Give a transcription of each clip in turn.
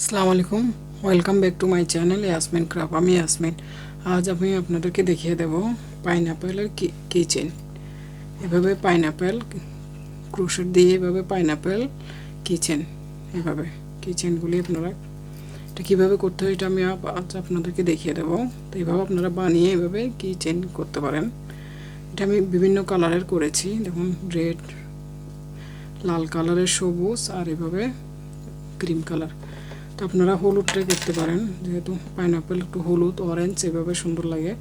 আসসালামু আলাইকুম। Welcome back to my channel Yasmin craft আমি ইয়াসমিন আজ আমি আপনাদেরকে দেখিয়ে দেব পাইনাপেলের কিচেন এভাবে পাইনাপেল ক্রুশের দিয়ে এভাবে পাইনাপেল কিচেন এভাবে কিচেনগুলি আপনারা এটা কীভাবে করতে হয় এটা আমি আজ আপনাদেরকে দেখিয়ে দেবো। তো এইভাবে আপনারা বানিয়ে এভাবে কিচেন করতে পারেন। এটা আমি বিভিন্ন কালারের করেছি। দেখুন রেড লাল কালারের সবুজ আর এভাবে ক্রিম কালার আপনারা হলুদটাই করতে পারেন, যেহেতু পাইনাপেল একটু হলুদ অরেঞ্জ এভাবে সুন্দর লাগে।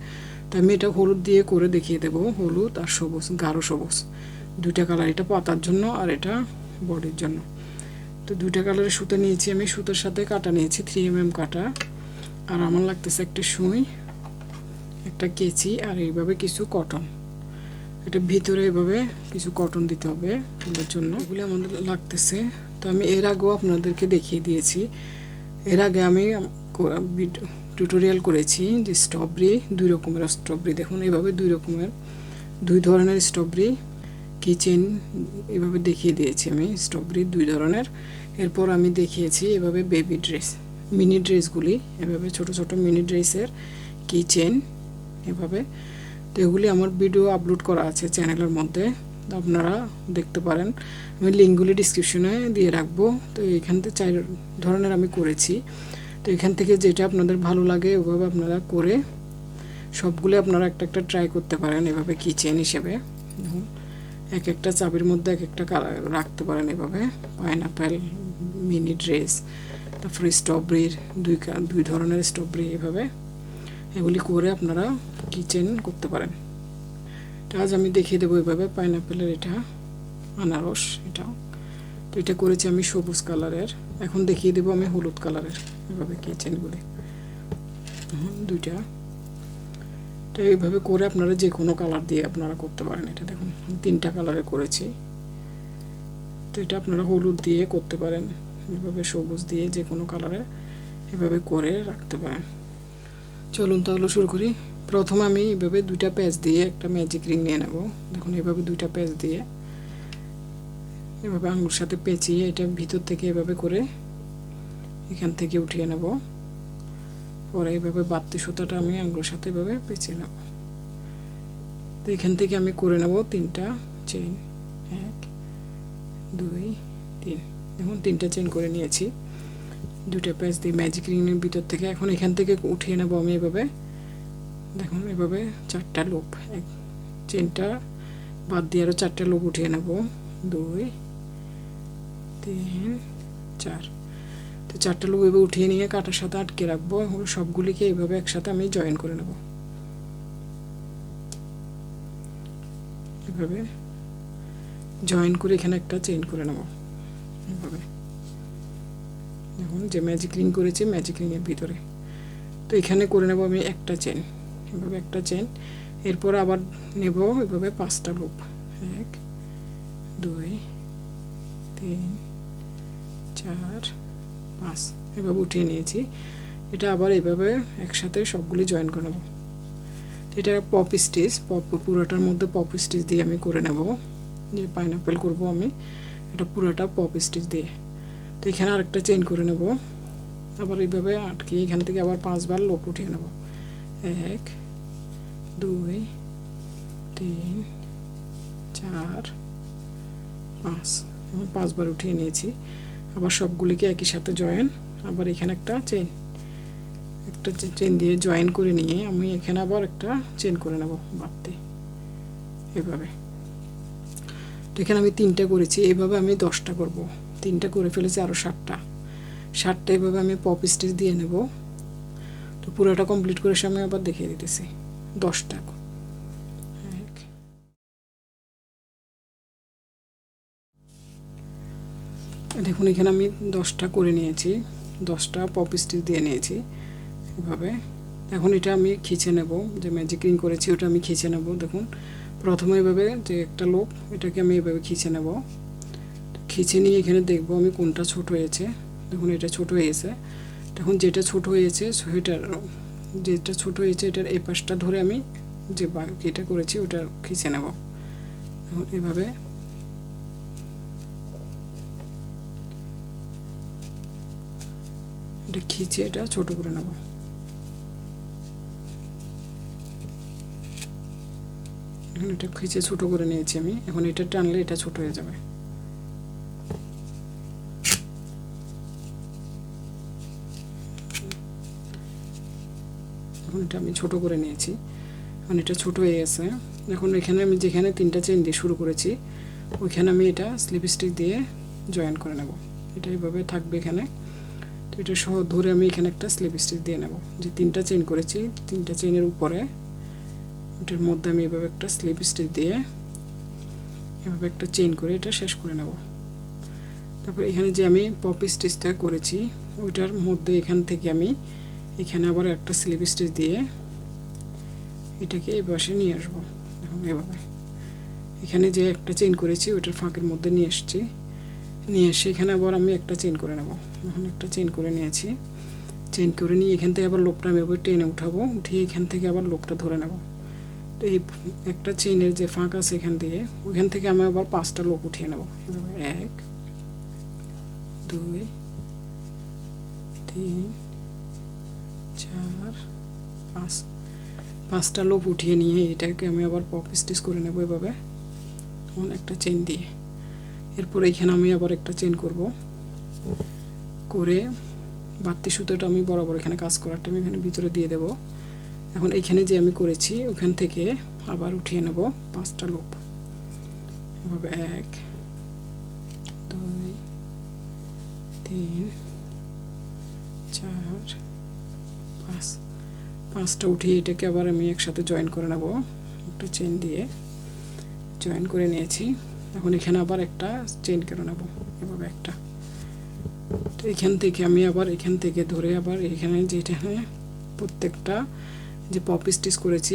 তো আমি এটা হলুদ দিয়ে করে দেখিয়ে দেবো, হলুদ আর সবুজ, গাঢ় সবুজ। দুইটা কালার এটা পাতার জন্য আর এটা বডির জন্য। তো দুইটা কালারের সুতো নিয়েছি আমি, সুতোর সাথে কাটা নিয়েছি থ্রি এম এম কাটা। আর আমার লাগতেছে একটা সুই, একটা কেচি আর এইভাবে কিছু কটন এটা ভিতরে এভাবে কিছু কটন দিতে হবে ওদের জন্য। এগুলি আমাদের লাগতেছে। তো আমি এর আগেও আপনাদেরকে দেখিয়ে দিয়েছি। এর আগে আমি টিউটোরিয়াল করেছি যে স্ট্রবেরি দুই রকমের স্ট্রবেরি দেখুন, এভাবে দুই রকমের, দুই ধরনের স্ট্রবেরি কিচেন এভাবে দেখিয়ে দিয়েছি আমি স্ট্রবেরি দুই ধরনের। এরপর আমি দেখিয়েছি এভাবে বেবি ড্রেস মিনি ড্রেসগুলি এভাবে ছোট ছোট মিনি ড্রেসের কিচেন এভাবে। তো এগুলি আমার ভিডিও আপলোড করা আছে চ্যানেলের মধ্যে। আপনারা দেখতে পারেন। আমি লিঙ্কগুলি ডিসক্রিপশনে দিয়ে রাখব। তো এখান থেকে চার ধরনের আমি করেছি। তো এখান থেকে যেটা আপনাদের ভালো লাগে, ওভাবে আপনারা করে সবগুলো আপনারা একটা একটা ট্রাই করতে পারেন এভাবে কিচেন হিসেবে। এক একটা চাবির মধ্যে এক একটা রাখতে পারেন এভাবে। পাইনাপেল মিনি ড্রেস তারপরে স্ট্রবেরির দুই দুই ধরনের স্ট্রবেরি এভাবে। এগুলি করে আপনারা কিচেন করতে পারেন। তো আজ আমি দেখিয়ে দেবো এভাবে পাইনাপেলের এটা, আনারস এটা তো এটা করেছি আমি সবুজ কালারের। এখন দেখিয়ে দেবো আমি হলুদ কালারের, এভাবে কিচেনগুলি দুইটা। তো এইভাবে করে আপনারা যে কোনো কালার দিয়ে আপনারা করতে পারেন এটা দেখুন। তিনটা কালারে করেছি। তো এটা আপনারা হলুদ দিয়ে করতে পারেন। এভাবে সবুজ দিয়ে যে কোনো কালারে এভাবে করে রাখতে পারেন। চলুন তাহলে শুরু করি। প্রথমে আমি এইভাবে দুইটা পেজ দিয়ে একটা ম্যাজিক রিং নিয়ে নেব। দেখুন এইভাবে দুইটা পেজ দিয়ে এভাবে আঙুর সাথে পেঁচিয়ে এটা ভিতর থেকে এভাবে করে এখান থেকে উঠিয়ে নেব। পরে এইভাবে বাড়তি সুতাটা আমি আঙুর সাথে এভাবে পেঁচিয়ে নেব। তো এখান থেকে আমি করে নেব তিনটা চেইন এক, দুই, তিন। দেখুন, তিনটা চেইন করে নিয়েছি। দুটা পেজ দিয়ে ম্যাজিক রিংয়ের ভিতর থেকে এখন এখান থেকে উঠিয়ে নেব আমি এভাবে। দেখুন, এভাবে চারটা লোপ এক চেনটা বাদ দিয়ে আরও চারটা লোপ উঠিয়ে নেব। দুই, তিন, চার। তো চারটা লোপ এভাবে উঠিয়ে নিয়ে কাটার সাথে আটকে রাখব। সবগুলিকে এইভাবে একসাথে আমি জয়েন করে নেব। এভাবে জয়েন করে এখানে একটা চেইন করে নেব। এভাবে। দেখুন, যে ম্যাজিক রিং করেছি ম্যাজিক রিংয়ের ভিতরে। তো এখানে করে নেব আমি একটা চেন এভাবে একটা চেন এরপর আবার নেব এভাবে পাঁচটা লুপ এক, দুই, তিন, চার, পাঁচ, এভাবে উঠিয়ে নিয়েছি। এটা আবার এভাবে একসাথে সবগুলি জয়েন করে নেব। এটা পপ স্টিচ পপ পুরোটার মধ্যে পপ স্টিচ দিয়ে আমি করে নেব। যে পাইনাপেল করব আমি, এটা পুরোটা পপ স্টিচ দিয়ে। তো এখানে আরেকটা চেন করে নেব। আবার এইভাবে আটকে এখান থেকে আবার পাঁচবার লোপ উঠিয়ে নেব। এক দুই তিন চার পাঁচ আমি পাঁচবার উঠিয়ে নিয়েছি আবার সবগুলিকে একই সাথে জয়েন আবার এখানে একটা চেন একটা চেন দিয়ে জয়েন করে নিয়ে আমি এখানে আবার একটা চেন করে নেব বাড়তে এভাবে এখানে আমি তিনটা করেছি এইভাবে আমি দশটা করব তিনটা করে ফেলেছি আরও ষাটটা ষাটটা এভাবে আমি পপ স্টিচ দিয়ে নেব তো পুরোটা কমপ্লিট করে সে আমি আবার দেখিয়ে দিতেছি। দশটা দেখুন, এখানে আমি দশটা করে নিয়েছি। দশটা পপ স্টিচ দিয়ে নিয়েছি এভাবে। এখন এটা আমি খিচে নেব, যে ম্যাজিক রিং করেছি ওটা আমি খিচে নেব, দেখুন। প্রথমে এভাবে যে একটা লোক, এটাকে আমি এভাবে খিচে নেব। খিচে নিয়ে এখানে দেখব আমি কোনটা ছোট হয়েছে। দেখুন, এটা ছোট হয়েছে। তখন যেটা ছোট হয়েছে সেটার যেটা ছোট হয়েছে, এটার এই পাশটা ধরে আমি যে বাকিটা করেছি, ওটা খিচে নেব। এখন এভাবে। এটা খিচে এটা ছোট করে নেব। এখন এটা খিচে ছোট করে নিয়েছি আমি। এখন এটা টানলে এটা ছোট হয়ে যাবে। এখন এটা আমি ছোট করে নিয়েছি। এখন এটা ছোট হয়ে গেছে। এখন এখানে আমি যেখানে তিনটা চেন দিয়ে শুরু করেছি, ওইখানে আমি এটা স্লিপ স্টিক দিয়ে জয়েন করে নেব। এটা এইভাবে থাকবে এখানে। তো এটা সহ ধরে আমি এখানে একটা স্লিপ স্টিক দিয়ে নেব। যে তিনটা চেন করেছি, তিনটা চেনের উপরে এটার মধ্যে আমি এভাবে একটা স্লিপ স্টিচ দিয়ে এভাবে একটা চেন করে এটা শেষ করে নেব। তারপর এখানে যে আমি পপি স্টিচটা করেছি, ওইটার মধ্যে এখান থেকে আমি এখানে আবার একটা স্লিপ স্টিচ দিয়ে এটাকে এই পাশে নিয়ে আসব। এখন এভাবে। এখানে যে একটা চেন করেছি, ওইটার ফাঁকের মধ্যে নিয়ে এসেছি। নিয়ে এসে এখানে আবার আমি একটা চেন করে নেব। এখন একটা চেন করে নিয়েছি। চেন করে নিয়ে এখান থেকে আবার লোকটা আমি টেনে উঠাবো। উঠিয়ে এখান থেকে আবার লোকটা ধরে নেব। তো এই একটা চেনের যে ফাঁক আছে এখান থেকে ওইখান থেকে আমি আবার পাঁচটা লোক উঠিয়ে নেব। এক, দুই, তিন চার পাঁচ, পাঁচটা লোক উঠিয়ে নিয়ে এটাকে আমি আবার পপ স্টিচ করে নেব এভাবে। একটা চেন দিয়ে। এরপর এখানে আমি আবার একটা চেন করব। করে বাড়তি সুতোটা আমি বরাবর এখানে কাজ করারটা আমি এখানে ভিতরে দিয়ে দেব। এখন এখানে যে আমি করেছি, ওখান থেকে আবার উঠিয়ে নেব পাঁচটা লোক এভাবে এক, দুই, তিন, চার পাঁচ, পাঁচটা উঠিয়ে এটাকে আবার আমি একসাথে জয়েন করে নেব। একটা চেন দিয়ে জয়েন করে নিয়েছি। এখন এখানে আবার একটা চেন করে নেব, এভাবে একটা। তো এখান থেকে আমি আবার এখান থেকে ধরে আবার এখানে যেটা প্রত্যেকটা যে পপ স্টিচ করেছি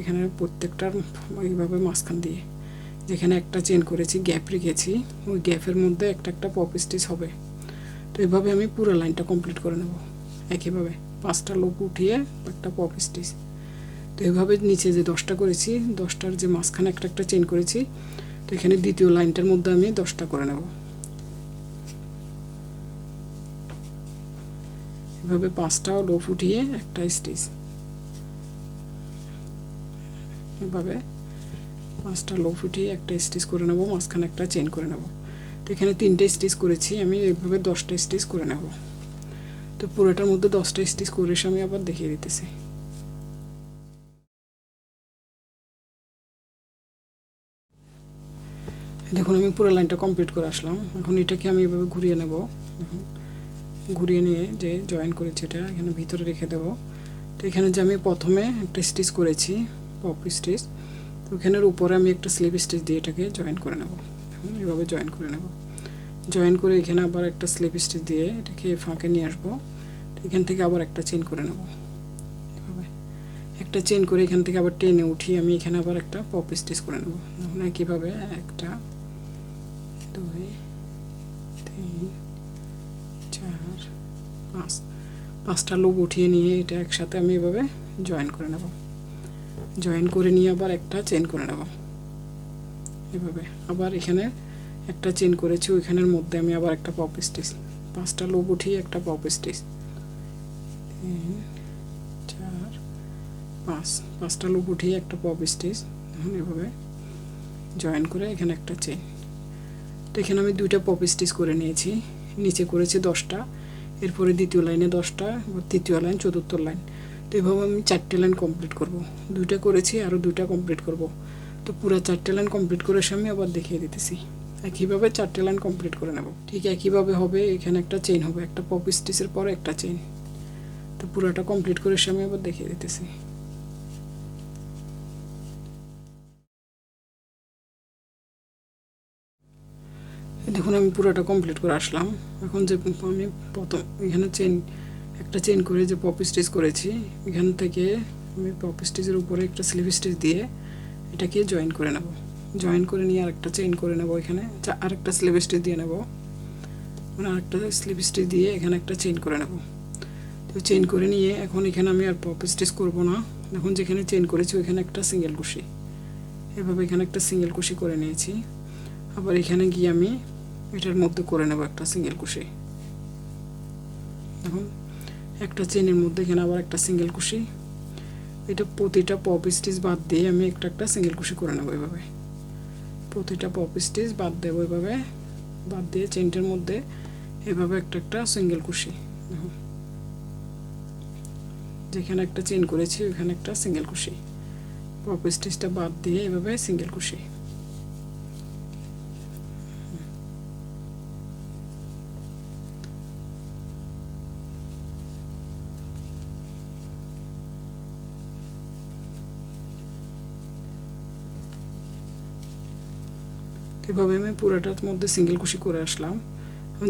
এখানে প্রত্যেকটার এইভাবে মাঝখান দিয়ে। যেখানে একটা চেন করেছি গ্যাপ রেখেছি, ওই গ্যাপের মধ্যে একটা একটা পপ স্টিচ হবে। তো এইভাবে আমি পুরো লাইনটা কমপ্লিট করে নেব, একইভাবে। পাঁচটা লোক উঠিয়ে একটা পপ স্টিচ তো এভাবে নিচে যে দশটা করেছি, দশটার যে মাঝখানে একটা একটা চেন করেছি, তো এখানে দ্বিতীয় লাইনটার মধ্যে আমি দশটা করে নেব। এভাবে পাঁচটা লোপ উঠিয়ে একটা স্টিচ এভাবে পাঁচটা লোপ উঠিয়ে একটা স্টিচ করে নেব, মাঝখানে একটা চেন করে নেব। তো এখানে তিনটে স্টিচ করেছি, আমি এভাবে দশটা স্টিচ করে নেব। তো পুরোটার মধ্যে দশটা স্টিচ করে আমি আবার দেখিয়ে দিতেছি। দেখুন, আমি পুরো লাইনটা কমপ্লিট করে আসলাম। এখন এটাকে আমি এভাবে ঘুরিয়ে নেব। দেখুন, ঘুরিয়ে নিয়ে যে জয়েন করেছি এটা, এখানে ভিতরে রেখে দেব। তো এখানে যে আমি প্রথমে একটা স্টিচ করেছি পপ স্টিচ তো ওখানের উপরে আমি একটা স্লিপ স্টিচ দিয়ে এটাকে জয়েন করে নেব। এভাবে জয়েন করে নেব। জয়েন করে এখানে আবার একটা স্লিপ স্টিচ দিয়ে এটাকে ফাঁকে নিয়ে আসব। এখান থেকে আবার একটা চেন করে নেব। একটা চেন করে এখান থেকে আবার টেনে উঠিয়ে আমি এখানে আবার একটা পপ স্টিচ করে নেব। এখন একইভাবে একটা, দুই, তিন, চার, পাঁচ, পাঁচটা লোক উঠিয়ে নিয়ে এটা একসাথে আমি এভাবে জয়েন করে নেব। জয়েন করে নিয়ে আবার একটা চেন করে নেব। এভাবে। আবার এখানে একটা চেন করেছি, ওইখানের মধ্যে আমি আবার একটা পপ স্টিচ পাঁচটা লোক উঠিয়ে একটা পপ স্টিচ তিন, চার, পাঁচ। পাঁচটা লোক উঠিয়ে একটা পপ স্টিচ এখন এভাবে জয়েন করে এখানে একটা চেন তো এখানে আমি দুইটা পপ স্টিচ করে নিয়েছি। নিচে করেছি দশটা, এরপরে দ্বিতীয় লাইনে দশটা তৃতীয় লাইন চতুর্থ লাইন তো এভাবে আমি চারটে লাইন কমপ্লিট করব। দুইটা করেছি আরও দুইটা কমপ্লিট করব। তো পুরো চারটে লাইন কমপ্লিট করে এসে আমি আবার দেখিয়ে দিতেছি। একইভাবে চারটে লাইন কমপ্লিট করে নেব। ঠিক একইভাবে হবে, এখানে একটা চেইন হবে, একটা পপ স্টিচের পরে একটা চেইন তো পুরোটা কমপ্লিট করে এসে আমি আবার দেখিয়ে দিতেছি। দেখুন, আমি পুরোটা কমপ্লিট করে আসলাম। এখন যে আমি প্রথম, এখানে চেন একটা চেন করে যে পপ স্টিচ করেছি, এখান থেকে আমি পপ স্টিচের উপরে একটা স্লিভ স্টিচ দিয়ে এটাকে জয়েন করে নেব। জয়েন করে নিয়ে আরেকটা চেইন করে নেব এখানে। আরেকটা স্লিভ স্টিচ দিয়ে নেব। মানে আরেকটা স্লিভ স্টিচ দিয়ে এখানে একটা চেইন করে নেব। তো চেন করে নিয়ে এখন এখানে আমি আর পপ স্টিচ করব না। এখন যেখানে চেন করেছি ওইখানে একটা সিঙ্গেল কুশি। এভাবে এখানে একটা সিঙ্গেল কুশি করে নিয়েছি। আবার এখানে গিয়ে আমি এটার মধ্যে করে নেব একটা সিঙ্গেল কুশি। এখন একটা চেনের মধ্যে এখানে আবার একটা সিঙ্গেল কুশি। এটা প্রতিটা পপ স্টিচ বাদ দিয়ে আমি একটা একটা সিঙ্গেল কুশি করে নেব এভাবে। প্রতিটা পপ স্টিচ বাদ দেবো এভাবে, বাদ দিয়ে চেনটার মধ্যে এভাবে একটা একটা সিঙ্গেল কুশি। যেখানে একটা চেন করেছি ওখানে একটা সিঙ্গেল কুশি। পপ স্টিচটা বাদ দিয়ে এভাবে সিঙ্গেল কুশি। এভাবে আমি পুরোটার মধ্যে সিঙ্গেল কুশি করে আসলাম।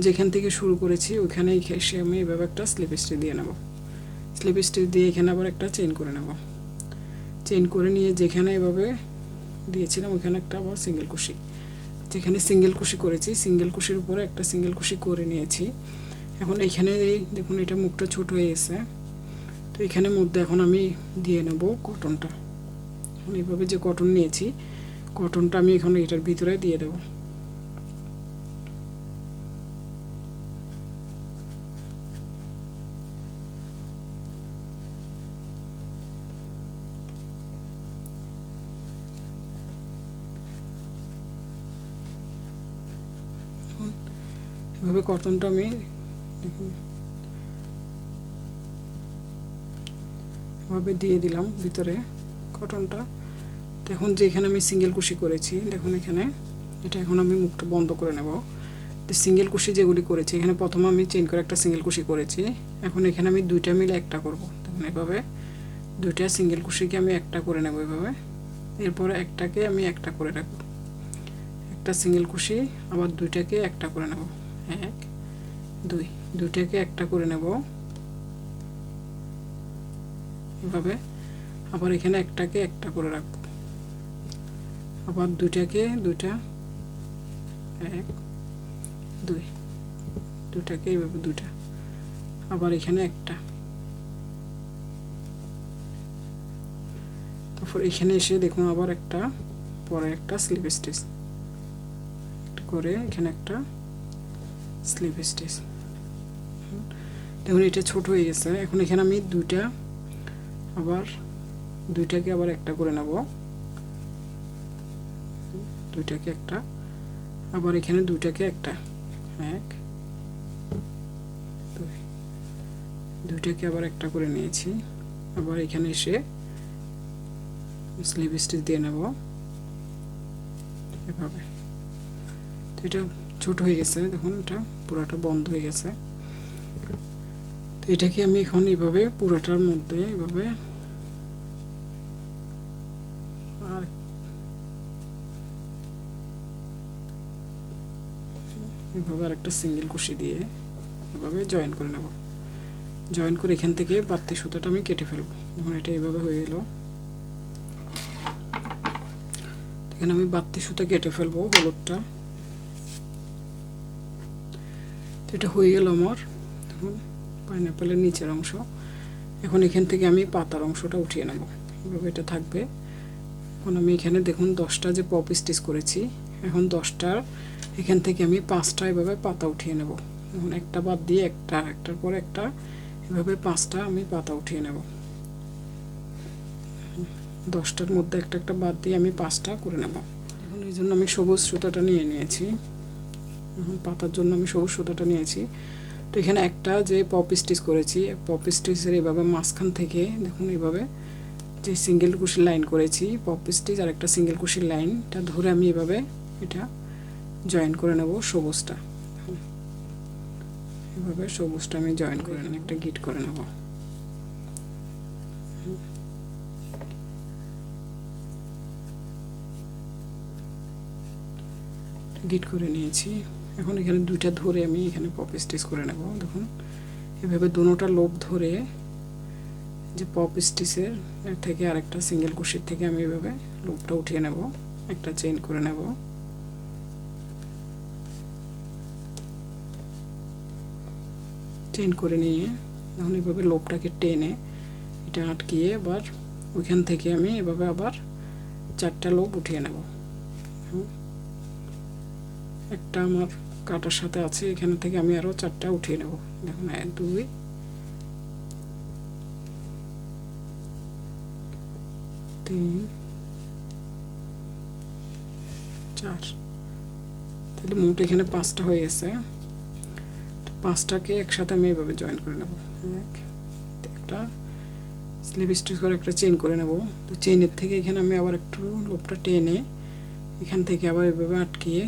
যেখান থেকে শুরু করেছি ওইখানেই এসে আমি এভাবে একটা স্লিপ স্টিচ দিয়ে নেব। স্লিপ স্টিচ দিয়ে এখানে আবার একটা চেন করে নেব। চেন করে নিয়ে যেখানে এভাবে দিয়েছিলাম ওইখানে একটা আবার সিঙ্গেল কুশি যেখানে সিঙ্গেল কুশি করেছি সিঙ্গেল কুশির উপরে একটা সিঙ্গেল কুশি করে নিয়েছি। এখন এইখানে এই দেখুন, এটা মুখটা ছোট হয়ে গেছে। তো এখানে মধ্যে এখন আমি দিয়ে নেব কটনটা এখন এইভাবে যে কটন নিয়েছি কটনটা আমি এখন এটার ভিতরে দিয়ে দেবো। এভাবে কটনটা আমি এভাবে দিয়ে দিলাম ভিতরে কটনটা তো যে এখানে আমি সিঙ্গেল কুশি করেছি, দেখুন এখানে। এটা এখন আমি মুখটা বন্ধ করে নেব। সিঙ্গেল কুশি যেগুলি করেছি, এখানে প্রথমে আমি চেন করে একটা সিঙ্গেল কুশি করেছি। এখন এখানে আমি দুইটা মিলে একটা করব। দেখুন এভাবে দুইটা সিঙ্গেল কুশিকে আমি একটা করে নেব এভাবে। এরপরে একটাকে আমি একটা করে রাখব। একটা সিঙ্গেল কুশি, আবার দুইটাকে একটা করে নেব। এক, দুই, দুইটাকে একটা করে নেব। এভাবে। আবার এখানে একটাকে একটা করে রাখব। আবার দুইটাকে, দুইটা, এক, দুই দুটাকে এইভাবে দুটা আবার এখানে একটা। তারপর এখানে এসে দেখুন আবার একটা, পরে একটা স্লিপ স্টিচ করে এখানে একটা স্লিপ স্টেজ দেখুন এটা ছোট হয়ে গেছে। এখন এখানে আমি দুইটা, আবার দুইটাকে আবার একটা করে নেব। দুইটাকে একটা। আবার এখানে দুইটাকে একটা। এক, দুই। দুইটাকে আবার একটা করে নিয়েছি। আবার এখানে এসে স্লিভ স্টিচ দিয়ে নেব। এভাবে। তো এটা ছোট হয়ে গেছে, দেখুন, এটা পুরাটা বন্ধ হয়ে গেছে। তো এটাকে আমি এখন এইভাবে পুরাটার মধ্যে এভাবে এভাবে আর একটা সিঙ্গেল কুশি দিয়ে এভাবে জয়েন করে নেব। জয়েন করে এখান থেকে বাড়তি সুতাটা আমি কেটে ফেলব। যখন এটা এইভাবে হয়ে গেল। এখানে আমি বাড়তি সুতা কেটে ফেলব হলুদটা। তো এটা হয়ে গেল আমার। দেখুন পাইনাপেলের নিচের অংশ। এখন এখান থেকে আমি পাতার অংশটা উঠিয়ে নেব। এভাবে এটা থাকবে। এখন আমি এখানে দেখুন দশটা যে পপ স্টিচ করেছি এখন দশটার, এখান থেকে আমি পাঁচটা এভাবে পাতা উঠিয়ে নেব। এখন একটা বাদ দিয়ে একটা, একটার পর একটা এভাবে পাঁচটা আমি পাতা উঠিয়ে নেব। দশটার মধ্যে একটা একটা বাদ দিয়ে আমি পাঁচটা করে নেব। এখন এই জন্য আমি সবুজ সুতাটা নিয়ে নিয়েছি। এখন পাতার জন্য আমি সবুজ সুতাটা নিয়েছি। তো এখানে একটা যে পপ স্টিচ করেছি, পপ স্টিচের এভাবে মাঝখান থেকে দেখুন এভাবে যে সিঙ্গেল কুশির লাইন করেছি, পপ স্টিচ আর একটা সিঙ্গেল কুশির লাইনটা ধরে আমি এভাবে এটা জয়েন করে নেব সবুজটা। এভাবে সবুজটা আমি জয়েন করে নেব একটা গিট করে নেব। গিট করে নিয়েছি। এখন এখানে দুইটা ধরে আমি এখানে পপ স্টিচ করে নেব দেখুন। এভাবে দুটোটা লোভ ধরে যে পপ স্টিচের থেকে আরেকটা সিঙ্গেল কুশির থেকে আমি এভাবে লোভটা উঠিয়ে নেব একটা চেইন করে নেব। টেন করে নিয়ে এখন এভাবে লোপটাকে টেনে এটা আটকিয়ে এবার ওইখান থেকে আমি এভাবে আবার চারটা লোপ উঠিয়ে নেব। একটা আমার কাটার সাথে আছে, এখান থেকে আমি আরও চারটা উঠিয়ে নেব। দেখুন, এক, দুই। তিন, চার। তাহলে মোট এখানে পাঁচটা হয়ে গেছে। পাঁচটাকে একসাথে আমি এভাবে জয়েন করে নেব। এক একটা স্লিপ স্টিচ করে একটা চেন করে নেব। তো চেনের থেকে এখানে আমি আবার একটু লোপটা টেনে এখান থেকে আবার এভাবে আটকিয়ে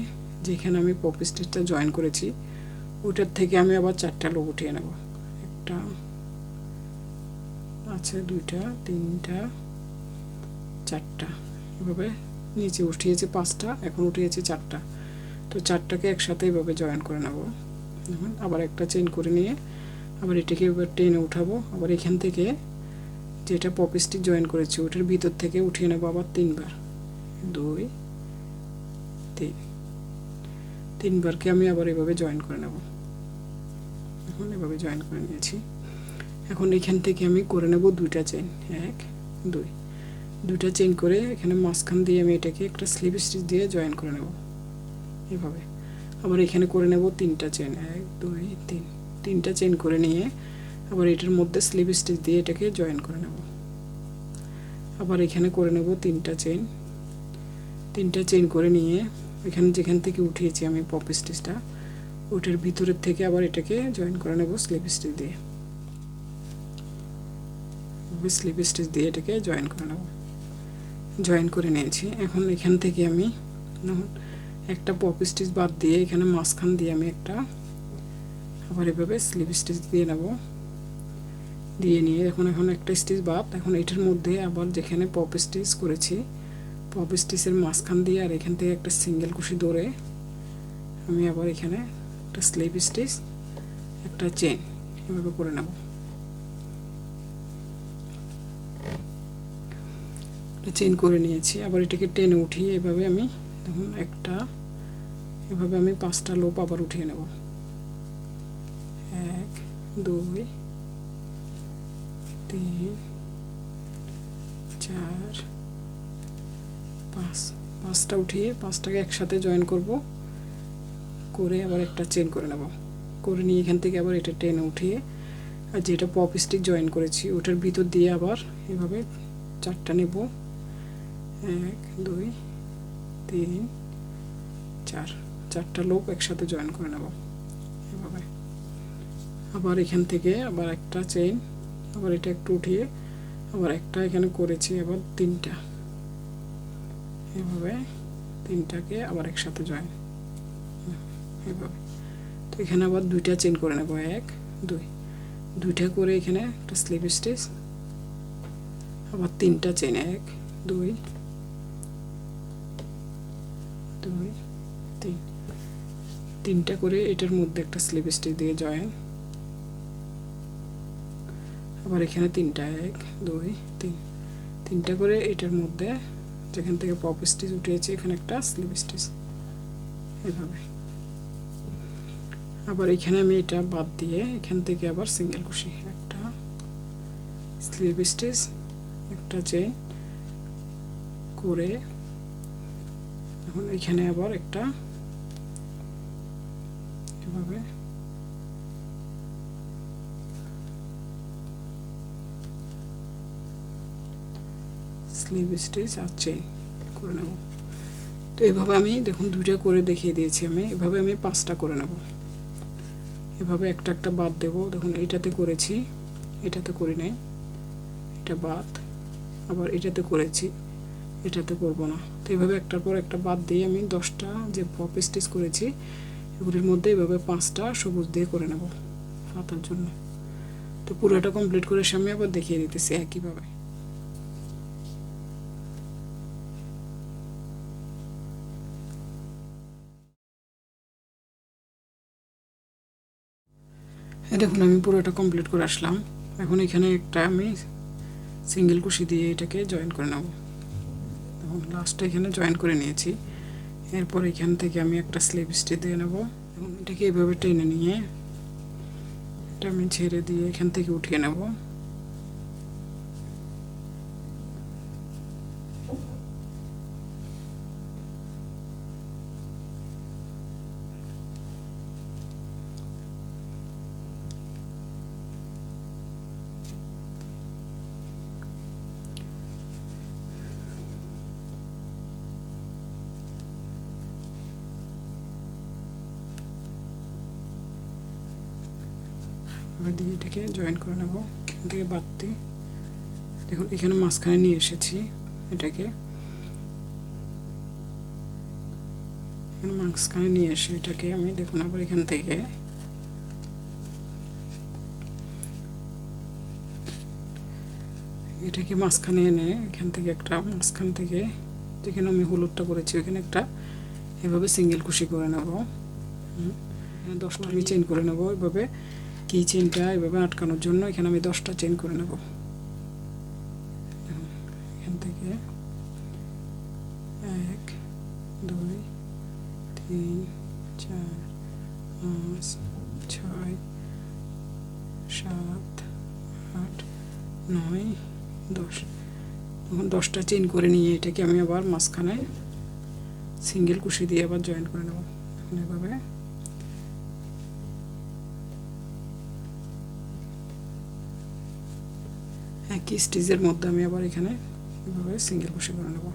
যেখানে আমি পপ স্টিচটা জয়েন করেছি, ওটার থেকে আমি আবার চারটা লোপ উঠিয়ে নেব। একটা, আছে দুইটা, তিনটা, চারটা। এভাবে নিচে উঠিয়েছে পাঁচটা, এখন উঠিয়েছে চারটা। তো চারটাকে একসাথে এভাবে জয়েন করে নেব। আবার একটা চেন করে নিয়ে আবার এটাকে এবার টেনে উঠাবো। আবার এখান থেকে যেটা পপ স্টিচ জয়েন করেছি, ওটার ভিতর থেকে উঠিয়ে নেব আবার তিনবার। দুই, তিন। তিনবারকে আমি আবার এভাবে জয়েন করে নেব। এখন এভাবে জয়েন করে নিয়েছি। এখন এখান থেকে আমি করে নেব দুইটা চেন এক, দুই। দুইটা চেন করে এখানে মাঝখান দিয়ে আমি এটাকে একটা স্লিপ স্টিচ দিয়ে জয়েন করে নেব। এভাবে। আবার এখানে করে নেব তিনটা চেন এক, দুই, তিন। তিনটা চেন করে নিয়ে আবার এটার মধ্যে স্লিপ স্টিচ দিয়ে এটাকে জয়েন করে নেব। আবার এখানে করে নেব তিনটা চেন তিনটা চেন করে নিয়ে এখানে যেখান থেকে উঠিয়েছি আমি পপ স্টিচটা ওটার ভিতরের থেকে আবার এটাকে জয়েন করে নেব স্লিপ স্টিচ দিয়ে। স্লিপ স্টিচ দিয়ে এটাকে জয়েন করে নেব। জয়েন করে নিয়েছি। এখন এখান থেকে আমি একটা পপ স্টিচ বাদ দিয়ে এখানে মাঝখান দিয়ে আমি একটা আবার এভাবে স্লিপ স্টিচ দিয়ে নেব। দিয়ে নিয়ে এখন এখন একটা স্টিচ বাদ, এখন এটার মধ্যে আবার যেখানে পপ স্টিচ করেছি, পপ স্টিচের মাঝখান দিয়ে আর এখান থেকে একটা সিঙ্গেল কুশি ধরে আমি আবার এখানে একটা স্লিপ স্টিচ, একটা চেন এভাবে করে নেব। চেন করে নিয়েছি, আবার এটাকে টেনে উঠিয়ে এভাবে আমি দেখুন একটা। এভাবে আমি পাঁচটা লোপ আবার উঠিয়ে নেব। এক, দুই, তিন, চার, পাঁচ। পাঁচটা উঠিয়ে পাঁচটাকে একসাথে জয়েন করব। করে আবার একটা চেন করে নেব। করে নিয়ে এখান থেকে আবার এটা টেনে উঠিয়ে, আর যেটা পপ স্টিক জয়েন করেছি, ওটার ভিতর দিয়ে আবার এভাবে চারটা নেব। এক, দুই তিন চার, চারটা লোক একসাথে জয়েন করে নেব। এভাবে। আবার এখান থেকে আবার একটা চেইন আবার এটা একটু উঠিয়ে আবার একটা এখানে করেছি আবার তিনটা। এভাবে তিনটাকে আবার একসাথে জয়েন এভাবে। তো এখানে আবার দুইটা চেন করে নেব, এক, দুই। দুইটা করে এখানে একটা স্লিপ স্টিচ আবার তিনটা চেন এক, দুই। তিন, তিনটা করে এটার মধ্যে একটা স্লিপ স্টিচ দিয়ে জয়েন আবার এখানে তিনটা, এক, দুই, তিন। তিনটা করে এটার মধ্যে যেখান থেকে পপ স্টিচ উঠিয়েছে, এখানে একটা স্লিপ স্টিচ এভাবে। আবার এখানে আমি এটা বাদ দিয়ে এখান থেকে আবার সিঙ্গেল কুশি একটা স্লিপ স্টিচ একটা চেন করে এখন এখানে আবার একটা এভাবে স্লিভ স্টিচ আর চেন করে নেব। তো এভাবে আমি দেখুন, দুইটা করে দেখিয়ে দিয়েছি আমি। এভাবে আমি পাঁচটা করে নেব। এভাবে একটা একটা বাদ দেব। দেখুন, এইটাতে করেছি, এটাতে করি নাই। এটা বাদ, আবার এটাতে করেছি, এটাতে করব না। তো এভাবে একটার পর একটা বাদ দিয়ে আমি দশটা যে পপ স্টিচ করেছি এগুলির মধ্যে এভাবে পাঁচটা সবুজ দিয়ে করে নেব হাতার জন্য। তো পুরোটা কমপ্লিট করে সামনে আবার দেখিয়ে দিতেছি একইভাবে। দেখুন, আমি পুরোটা কমপ্লিট করে আসলাম। এখন এখানে একটা আমি সিঙ্গেল কুশি দিয়ে এটাকে জয়েন করে নেব। দেখুন লাস্টে এখানে জয়েন করে নিয়েছি। এরপর এখান থেকে আমি একটা স্লিপ স্টিচ দিয়ে নেব। এবং এটাকে এভাবে টেনে নিয়ে এটা আমি ছেড়ে দিয়ে এখান থেকে উঠিয়ে নেব। এবার দিয়ে এটাকে জয়েন করে নেব। এখান থেকে বাড়তি দেখুন, এখানে মাঝখানে নিয়ে এসেছি এটাকে। মাঝখানে নিয়ে এসে এটাকে আমি দেখুন আবার এখান থেকে। এটাকে মাঝখানে এনে এখান থেকে একটা মাঝখান থেকে যেখানে আমি হলুদটা করেছি, ওখানে একটা এভাবে সিঙ্গেল কুশি করে নেব। দশটা আমি চেন করে নেব। এভাবে কি চেনটা এভাবে আটকানোর জন্য এখানে আমি দশটা চেন করে নেব। এখান থেকে এক, দুই, তিন, চার, পাঁচ, ছয়, সাত, আট, নয়, দশ। তখন দশটা চেন করে নিয়ে এটাকে আমি আবার মাঝখানে সিঙ্গেল কুশি দিয়ে আবার জয়েন করে নেব। এভাবে একই স্টিচের মধ্যে আমি আবার এখানে এভাবে সিঙ্গেল কুশি করে নেব।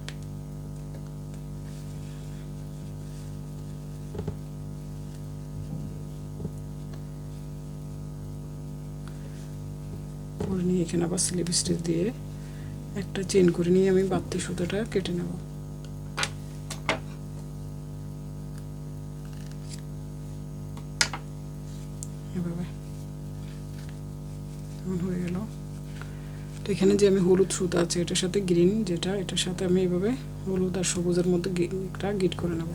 করে নিয়ে এখানে আবার স্লিপ স্টিচ দিয়ে একটা চেন করে নিয়ে আমি বাড়তি সুতোটা কেটে নেব। তো এখানে যে আমি হলুদ সুতা আছে, এটার সাথে গ্রিন যেটা, এটার সাথে আমি এভাবে হলুদ আর সবুজের মধ্যে একটা গিট করে নেব।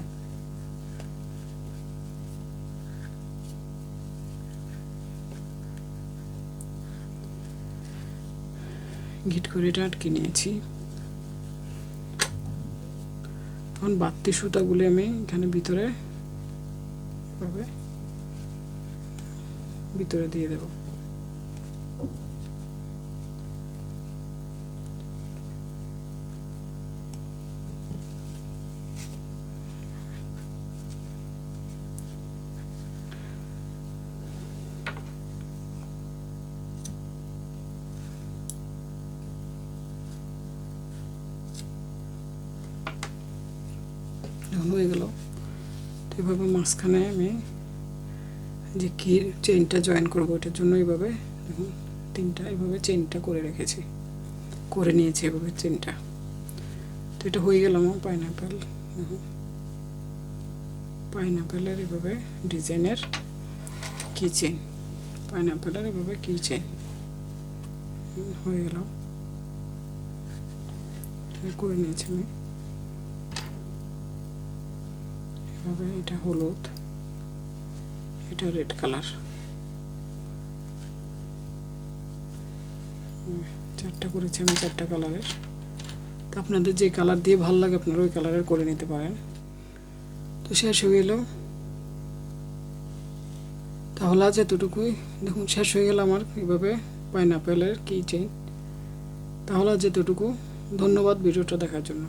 গিট করে এটা আটকে নিয়েছি। তখন বাড়তি সুতাগুলি আমি এখানে ভিতরে ভিতরে দিয়ে দেব। মাঝখানে আমি যে কি চেনটা জয়েন করব ওটার জন্য এইভাবে, দেখুন, তিনটা এভাবে চেনটা করে রেখেছি, করে নিয়েছি এভাবে চেনটা তো এটা হয়ে গেল আমার পাইনাপেল পাইনাপেলের এভাবে ডিজাইনের কিচেন পাইনাপেলের এভাবে কি চেন হয়ে গেল। করে নিয়েছি আমি। এভাবে এটা হলুদ, এটা রেড কালার চারটা করেছি আমি চারটা কালারের তো আপনাদের যে কালার দিয়ে ভালো লাগে, আপনারা ওই কালারের করে নিতে পারেন। তো শেষ হয়ে গেল। তাহলে আজ এতটুকুই। দেখুন, শেষ হয়ে গেল আমার এভাবে পাইনাপেলের কি চেন তাহলে আজ এতটুকু। ধন্যবাদ ভিডিওটা দেখার জন্য।